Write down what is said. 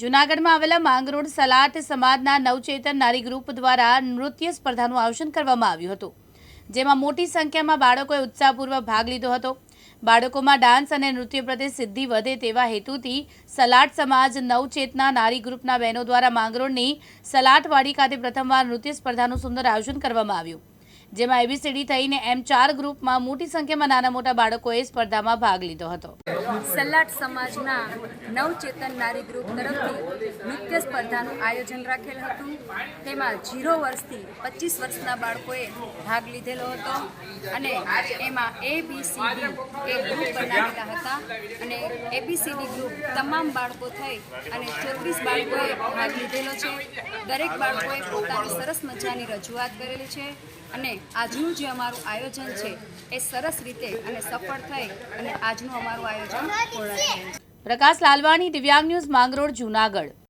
જૂનાગઢમાં આવેલા માંગરોળ સલાટ સમાજના નવચેતન નારી ગ્રુપ દ્વારા નૃત્ય સ્પર્ધાનું આયોજન કરવામાં આવ્યું હતું, જેમાં મોટી સંખ્યામાં બાળકોએ ઉત્સાહપૂર્વક ભાગ લીધો હતો. બાળકોમાં ડાન્સ અને નૃત્ય પ્રત્યે સિદ્ધિ વધે તેવા હેતુથી સલાટ સમાજ નવચેતના નારી ગ્રુપના બહેનો દ્વારા માંગરોળની સલાટવાડી ખાતે પ્રથમવાર નૃત્ય સ્પર્ધાનું સુંદર આયોજન કરવામાં આવ્યું. જેમાં એબીસીડી થઈને એમ ચાર ગ્રુપમાં મોટી સંખ્યામાં નાના મોટા બાળકોએ સ્પર્ધામાં ભાગ લીધો હતો. સલાટ સમાજના નવચેતન નારી ગ્રુપ તરફથી નૃત્ય સ્પર્ધાનું આયોજન રાખેલ હતું. તેમાં જીરો વર્ષથી પચીસ વર્ષના બાળકોએ ભાગ લીધેલો હતો અને એમાં A B C D A group બનાવેલા હતા અને એબીસીડી ગ્રુપ તમામ બાળકો થઈ અને ચોત્રીસ બાળકોએ ભાગ લીધેલો છે. દરેક બાળકોએ પોતાની સરસ મજાની રજૂઆત કરેલી છે અને આજનું જે અમારું આયોજન છે એ સરસ રીતે અને સફળ થઈ અને આજનું અમારું આયોજન પૂર્ણ થયેલ પ્રકાશ લાલવાણી, દિવ્યાંગ ન્યૂઝ માંગરોળ, જૂનાગઢ.